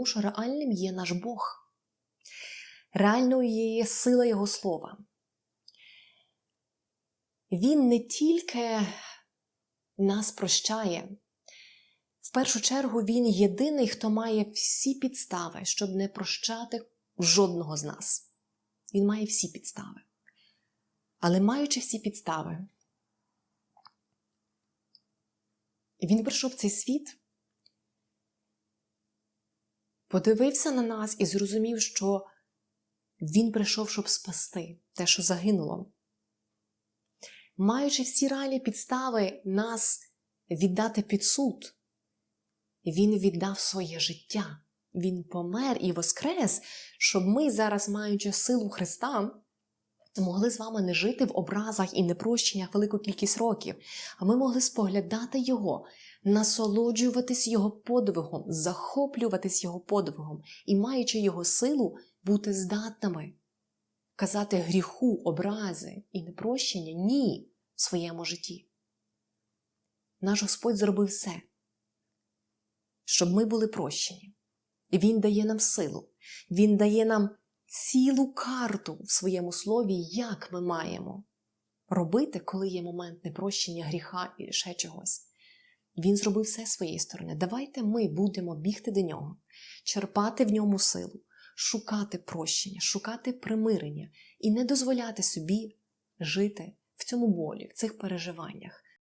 тому що реальним є наш Бог. Реальною є сила Його слова. Він не тільки нас прощає, в першу чергу він єдиний, хто має всі підстави, щоб не прощати жодного з нас. Він має всі підстави. Але маючи всі підстави, він прийшов в цей світ, подивився на нас і зрозумів, що він прийшов, щоб спасти те, що загинуло. Маючи всі реальні підстави нас віддати під суд, він віддав своє життя. Він помер і воскрес, щоб ми зараз, маючи силу Христа, могли з вами не жити в образах і непрощеннях велику кількість років, а ми могли споглядати Його, насолоджуватись Його подвигом, захоплюватись Його подвигом і, маючи Його силу, бути здатними казати гріху, образи і непрощення ні в своєму житті. Наш Господь зробив все, щоб ми були прощені. Він дає нам силу, Він дає нам цілу карту в своєму слові, як ми маємо робити, коли є момент непрощення гріха і ще чогось. Він зробив все своєї сторони. Давайте ми будемо бігти до нього, черпати в ньому силу, шукати прощення, шукати примирення і не дозволяти собі жити в цьому болі, в цих переживаннях,